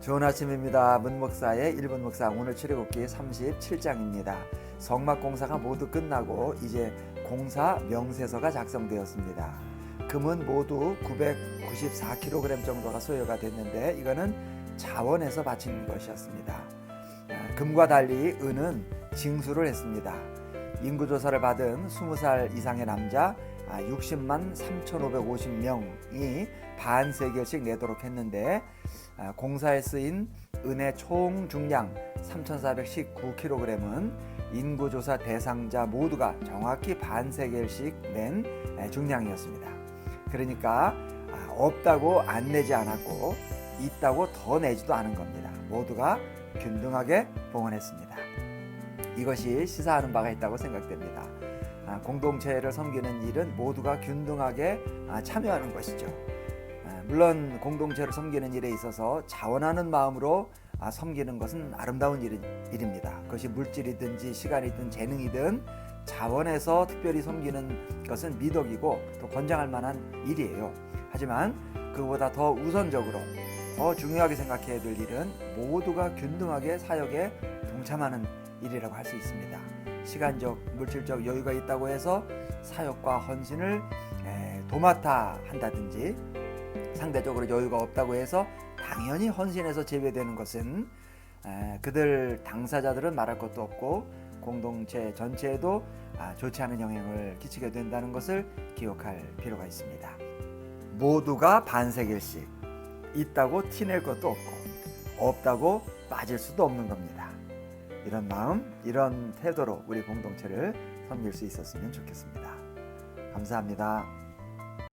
좋은 아침입니다. 문목사의 1분 묵상 오늘 출애굽기 37장입니다. 성막 공사가 모두 끝나고 이제 공사 명세서가 작성되었습니다. 금은 모두 994kg 정도가 소요가 됐는데 이거는 자원에서 바친 것이었습니다. 아, 금과 달리 은은 징수를 했습니다. 인구 조사를 받은 20살 이상의 남자 60만 3,550명이 반세겔씩 내도록 했는데 아, 공사에 쓰인 은의 총 중량 3,419kg은 인구조사 대상자 모두가 정확히 반세겔씩 낸 에, 중량이었습니다. 그러니까 아, 없다고 안 내지 않았고 있다고 더 내지도 않은 겁니다. 모두가 균등하게 봉헌했습니다. 이것이 시사하는 바가 있다고 생각됩니다. 아, 공동체를 섬기는 일은 모두가 균등하게 아, 참여하는 것이죠. 아, 물론 공동체를 섬기는 일에 있어서 자원하는 마음으로 아, 섬기는 것은 아름다운 일, 일입니다. 그것이 물질이든지 시간이든 재능이든 자원해서 특별히 섬기는 것은 미덕이고 또 권장할 만한 일이에요. 하지만 그보다 더 우선적으로 더 중요하게 생각해야 될 일은 모두가 균등하게 사역에 동참하는 일이라고 할 수 있습니다. 시간적, 물질적 여유가 있다고 해서 사역과 헌신을 에, 도맡아 한다든지 상대적으로 여유가 없다고 해서 당연히 헌신에서 제외되는 것은 에, 그들 당사자들은 말할 것도 없고 공동체 전체에도 아, 좋지 않은 영향을 끼치게 된다는 것을 기억할 필요가 있습니다. 모두가 반세겔씩 있다고 티낼 것도 없고 없다고 빠질 수도 없는 겁니다. 이런 마음, 이런 태도로 우리 공동체를 섬길 수 있었으면 좋겠습니다. 감사합니다.